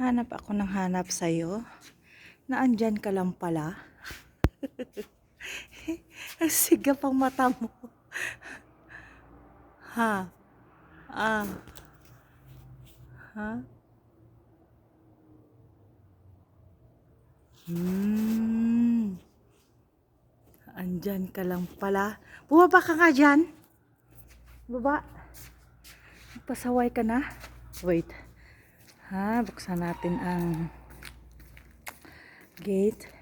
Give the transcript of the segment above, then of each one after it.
Hanap ako ng hanap sa'yo. Na andyan ka lang pala. Ang siga pang mata mo. Ha? Ah. Ha? Hmm. Andyan ka lang pala. Bumaba ka nga dyan. Baba. Pasaway ka na. Wait. Ha, buksan natin ang gate.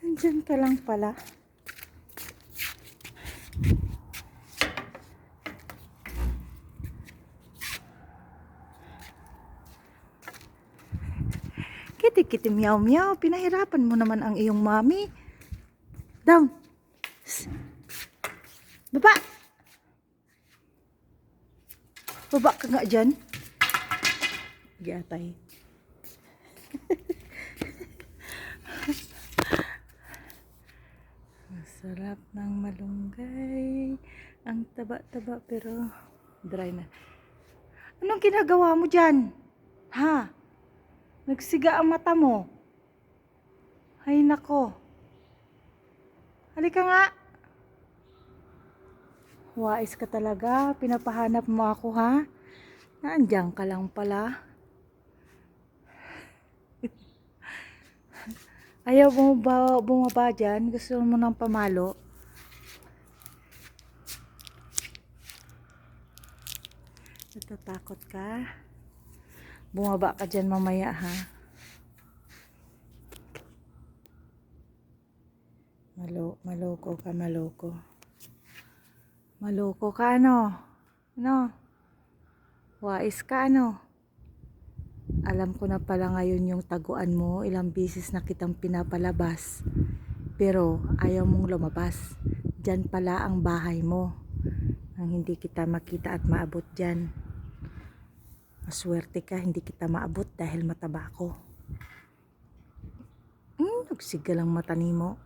Andyan ka lang pala. Kiti kiti meow meow. Pinahirapan mo naman ang iyong mami. Down. Baba. Baba ka nga dyan. Giatay. Masarap ng malunggay. Ang taba-taba pero dry na. Anong ginagawa mo dyan? Ha? Nagsiga ang mata mo. Ay nako. Halika nga. Wais ka talaga. Pinapahanap mo ako ha. Naandyan ka lang pala. Ayaw mo ba bumaba dyan? Gusto mo ng pamalo? Natatakot ka? Bumaba ka dyan mamaya ha. Malo, maloko ka, maloko. Maloko ka ano? Ano? Wais ka ano? Alam ko na pala ngayon yung taguan mo, ilang bisis na kitang pinapalabas. Pero ayaw mong lumabas. Diyan pala ang bahay mo. Ang hindi kita makita at maabot dyan. Maswerte ka, hindi kita maabot dahil mataba ko. Hmm, nagsiga lang mata ni mo.